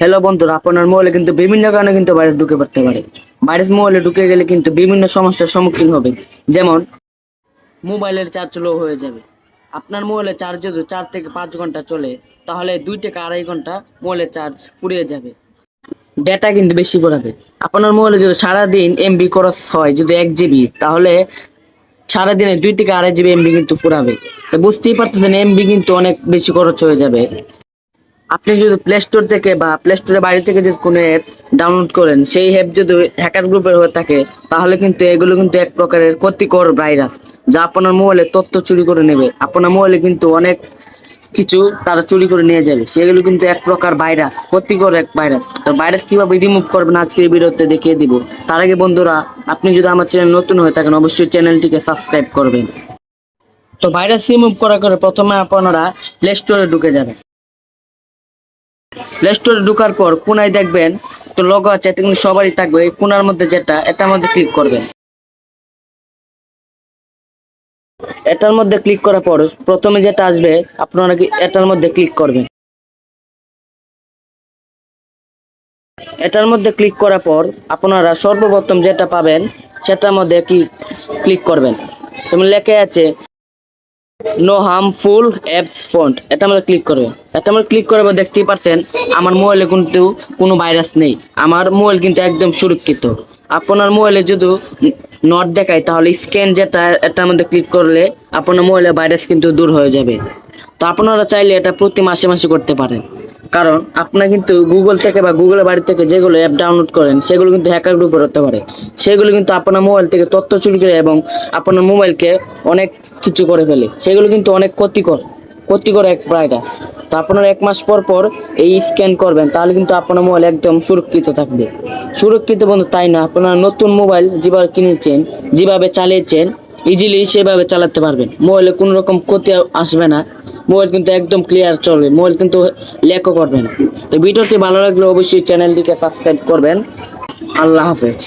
Hello বন্ধুরা, আপনার মোবাইলে কিন্তু বিভিন্ন কারণে কিন্তু বাইরে ঢুকে পড়তে পারে। ভাইরাস মোবাইলে ঢুকে গেলে কিন্তু বিভিন্ন সমস্যার সম্মুখীন হবে। যেমন, মোবাইলের চার্জ লো হয়ে যাবে। আপনার মোবাইলে চার্জ যদি চার থেকে পাঁচ ঘণ্টা চলে, তাহলে দুই থেকে আড়াই ঘণ্টা মোবাইলের চার্জ ফুরিয়ে যাবে। ডেটা কিন্তু বেশি পড়াবে। আপনার মোবাইলে যদি সারাদিন এমবি খরচ হয়, যদি এক জিবি তাহলে সারাদিনে দুই থেকে আড়াই জিবি এমবি কিন্তু ফুরাবে বুঝতেই পারতেছেন এমবি কিন্তু অনেক বেশি খরচ হয়ে যাবে। আপনি যদি প্লে স্টোর থেকে বা প্লে স্টোরের বাইরে থেকে যদি কোনো অ্যাপ ডাউনলোড করেন, সেই অ্যাপ যদি হ্যাকার গ্রুপের হয়ে থাকে, তাহলে কিন্তু এগুলো কিন্তু এক প্রকারের ক্ষতিকর ভাইরাস যা আপনার মোবাইলে তথ্য চুরি করে নেবে। আপনার মোবাইলে কিন্তু অনেক কিছু তারা চুরি করে নিয়ে যাবে। সেগুলো কিন্তু এক প্রকার ভাইরাস ক্ষতিকর এক ভাইরাস তো ভাইরাস কীভাবে রিমুভ করবেন আজকের ভিডিওতে দেখিয়ে দিব। তার আগে বন্ধুরা, আপনি যদি আমার চ্যানেল নতুন হয়ে থাকেন, অবশ্যই চ্যানেলটিকে সাবস্ক্রাইব করবেন। তো ভাইরাস রিমুভ করার করে প্রথমে আপনারা প্লে স্টোরে ঢুকে যাবেন। প্লে স্টোরে ঢোকার পর কোনায় দেখবেন তো লগো আছে, এটা কিন্তু সবারই থাকবে। এই কোনার মধ্যে যেটা, এটার মধ্যে ক্লিক করবেন। এটার মধ্যে ক্লিক করার পর প্রথমে যেটা আসবে, আপনারা কি এটার মধ্যে ক্লিক করবেন। এটার মধ্যে ক্লিক করার পর আপনারা সর্বপ্রথম যেটা পাবেন, সেটার মধ্যে কি ক্লিক করবেন। যেমন লেখা আছে নো হার্মফুল অ্যাপস ফন্ট এটা আমরা ক্লিক করবেন এটা আমরা ক্লিক করার পর দেখতেই পাচ্ছেন আমার মোবাইলে কিন্তু কোনো ভাইরাস নেই। আমার মোবাইল কিন্তু একদম সুরক্ষিত। আপনার মোবাইলে যদি নট দেখায়, তাহলে স্ক্যান যেটা এটার মধ্যে ক্লিক করলে আপনার মোবাইলে ভাইরাস কিন্তু দূর হয়ে যাবে। তো আপনারা চাইলে এটা প্রতি মাসে মাসে করতে পারেন। কারণ আপনার কিন্তু গুগল থেকে বা গুগলের বাড়ি থেকে যেগুলো অ্যাপ ডাউনলোড করেন, সেগুলো কিন্তু হ্যাকার গ্রুপে হতে পারে। সেগুলো কিন্তু আপনার মোবাইল থেকে তথ্য চুরি করে এবং আপনার মোবাইলকে অনেক কিছু করে ফেলে। সেগুলো কিন্তু অনেক ক্ষতিকর ক্ষতিকর এক ভাইরাস তো আপনার এক মাস পর পর এই স্ক্যান করবেন, তাহলে কিন্তু আপনার মোবাইল একদম সুরক্ষিত থাকবে। সুরক্ষিত বন্ধু, তাই না? আপনার নতুন মোবাইল যেভাবে কিনেছেন, যেভাবে চালিয়েছেন ইজিলি সেভাবে চালাতে পারবেন। মোবাইলে কোনো রকম ক্ষতি আসবে না। মোবাইল কিন্তু একদম ক্লিয়ার চলে, মোবাইল কিন্তু ল্যাকও করবে না। তো ভিডিওটি ভালো লাগলে অবশ্যই চ্যানেলটিকে সাবস্ক্রাইব করবেন। আল্লাহ হাফেজ।